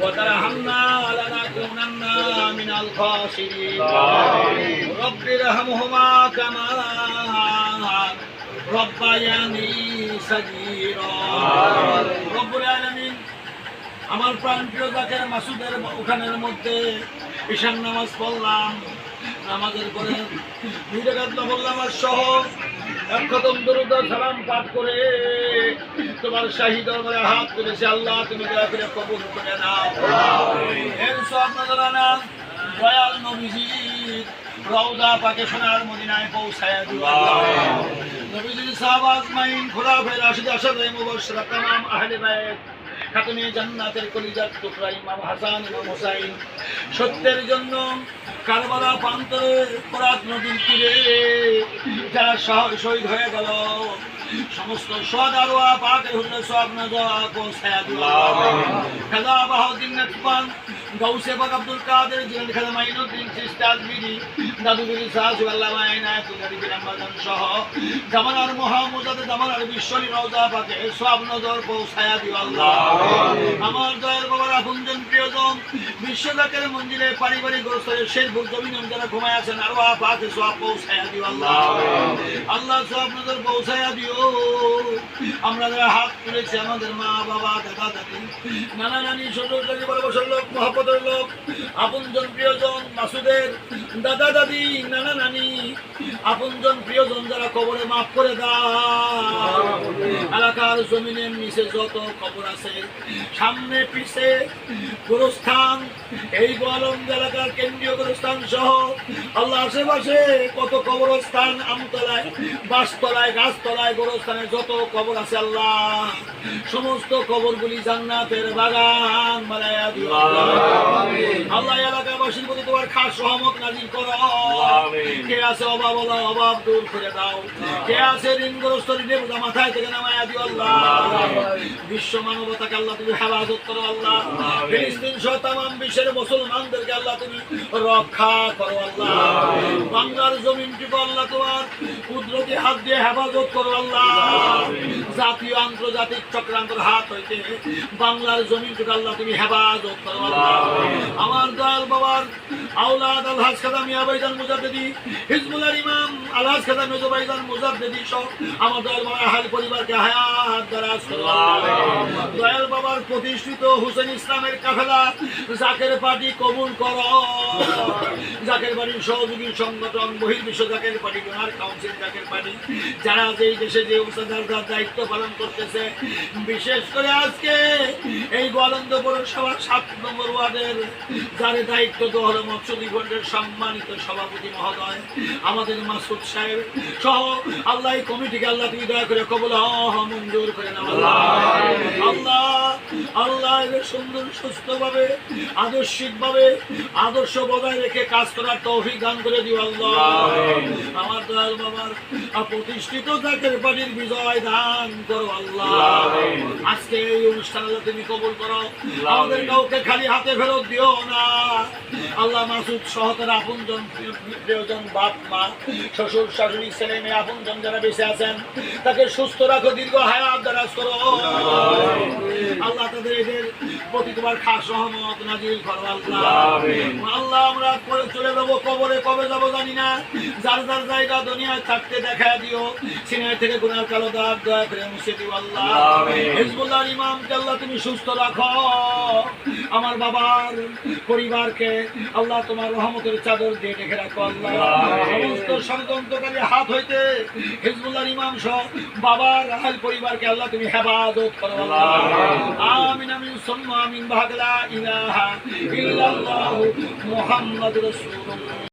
وترحمنا لنكونن من الخاسرين رب ارحمهما كما ربياني صغيرا رب العالمين আমার প্রাণ প্রিয় জাকের মাসুদের ওখানের মধ্যে ঈশান নামাজ পড়লাম নামাজের পরে দুই টাকাত নবল নামাজ সহ এক খতম দরুদ সালাম পাঠ করে তোমার শাহী দরবারে হাত তুলেছে। আল্লাহ তুমি দয়া করে কবুল করে নাও। এর সব নজরানা দয়াল নবীজির রওজা পাকে সোনার মদিনায় পৌঁছায় নবীজির সাহাবাজ মাইন খোলা আশিদ আসাদে মুবশরা তামাম আহলে বাইত খাতুনে জান্নাতের কলিজার টুকরা ইমাম হাসান ইমাম হোসাইন। সত্যের জন্য কারবালা প্রান্তরে পরাত নদীর তীরে যারা শহ- শহীদ হয়ে গেল সমস্ত সোয়াদ আরোয়া পাকের সব কোন ছায়া দিল খাজা গৌসে পাক আব্দুল কাদের জিলানি খাজা মাইনুদ্দিন চিস্তি দাদু দাদুগুরি শাহ সুগাল্লাহ মাইনা তুলারি সহ জামানার মহামুজাদে জামানার বিশ্বরী রওজা পাকে সব নজর পৌঁছায়া দিও আল্লাহ। আমার দয়াল বাবার আপনজন প্রিয়জন বিশ্বজাকের মন্দিরে পারিবারিক গোস্তরে শেষ ভোগ জমিন যারা ঘুমায় আছেন। আরও পাকে সব পৌঁছায়া দিও আল্লাহ। আল্লাহ। সব নজর পৌঁছায়া দিও। আমরা যারা হাত তুলেছি আমাদের মা বাবা দাদা দাদি নানা নানি ছোট ছোট বড় বছর লোক মহাপদের লোক আপনজন প্রিয়জন মাসুদের দাদা দাদি নানা নানি আপনজন প্রিয়জন যারা কবরে মাফ করে দাও এলাকার জমিনের নিচে যত কবর আছে সামনে পিছে গোরস্থান এই গোয়ালন্দ এলাকার কেন্দ্রীয় গোরস্থান সহ আল্লাহ আশেপাশে কত কবরস্থান আমতলায় বাসতলায় গাছতলায় গোরস্থানে যত কবর আছে আল্লাহ সমস্ত কবরগুলি জান্নাতের বাগান মালায়া আল্লাহ আল্লাহ এলাকাবাসীর প্রতি তোমার খাস সহমত নাজিল করো। কে আছে অভাব হলো অভাব দূর করে দাও। কে আছে ঋণগ্রস্ত ঋণের বোঝা মাথায় থেকে নামায়া দিও আল্লাহ। বিশ্ব মানবতাকে আল্লাহ তুমি হেফাজত করো আল্লাহ। ফিলিস্তিন সহ তামাম বিশ্বের মুসলমানদেরকে আল্লাহ তুমি রক্ষা করো আল্লাহ। বাংলার জমিনটিকে আল্লাহ তোমার কুদরতি হাত দিয়ে হেফাজত করো আল্লাহ। জাতীয় আন্তর্জাতিক চক্রান্তর হাত হইতে বাংলার জমিনটিকে আল্লাহ তুমি হেফাজত করো আল্লাহ। আমার দয়াল আওলাদ আলহাজ খাদা মুজাদ্দেদি ইমাম আলহাজ খাদা মুজাদ্দেদি সহ আহাল পরিবারকে হায়াত দারাজ। দয়াল বাবার প্রতিষ্ঠিত হুসেন ইসলামের কাফেলা জাকের পার্টি কবুল করো জাকের পার্টির সহযোগী সংগঠন বহির্বিশ্ব Zaker party donor council Zaker party যারা যেই দেশে যে উচ্চতার দায়িত্ব পালন করতেছে বিশেষ করে আজকে এই গোয়ালন্দ পৌরসভার সাত নম্বর ওয়ার্ডের যার দায়িত্ব তো হলো খণ্ডের সম্মানিত সভাপতি মহোদয় আমাদের মাসুদ সাহেব সহ আল্লাহ এই কমিটিকে আল্লাহ তুমি দয়া করে কবল মঞ্জুর করে আল্লাহ আল্লাহ সুন্দর সুস্থ ভাবে আদর্শিক ভাবে আদর্শ বজায় রেখে কাজ করার তৌফিক দান করে দিও আল্লাহ। আমার দয়াল বাবার প্রতিষ্ঠিত জাকের পার্টির বিজয় দান করো আল্লাহ। আজকে এই অনুষ্ঠান আল্লাহ তুমি কবুল করো। আমাদের কাউকে খালি হাতে ফেরত দিও না। আল্লাহ মাসুদ আপনজন প্রিয়জন বাপ মা শ্বশুর শাশুড়ি ছেলে মেয়ে আপনজন যারা বেঁচে আছেন তাকে সুস্থ রাখো দীর্ঘ হায়াত দারাজ করো। আল্লাহ তাদের এদের প্রতি তোমার খাস রহমত নাজিল করো আল্লাহ। আল্লাহ আমরা করে চলে যাব কবরে কবে যাব জানি না। যার যার জায়গা দুনিয়ায় থাকতে দেখা দিও। সিনেমা থেকে গুনার কালো দাগ দয়া করে মুছে দিও আল্লাহ। হিজবুল্লাহ ইমামকে আল্লাহ তুমি সুস্থ রাখো। আমার বাবার পরিবারকে আল্লাহ তোমার রহমতের চাদর দিয়ে রেখে রাখো আল্লাহ। সমস্ত ষড়যন্ত্রকারী হাত হইতে হিজবুল্লাহ ইমাম সহ বাবার রাহাল পরিবারকে আল্লাহ তুমি হেফাজত করো আল্লাহ। আমিন আমিন সুম্মা আমিন বাহাদুল্লাহ ইলাহা ইল্লাল্লাহু মুহাম্মাদুর রাসূলুল্লাহ।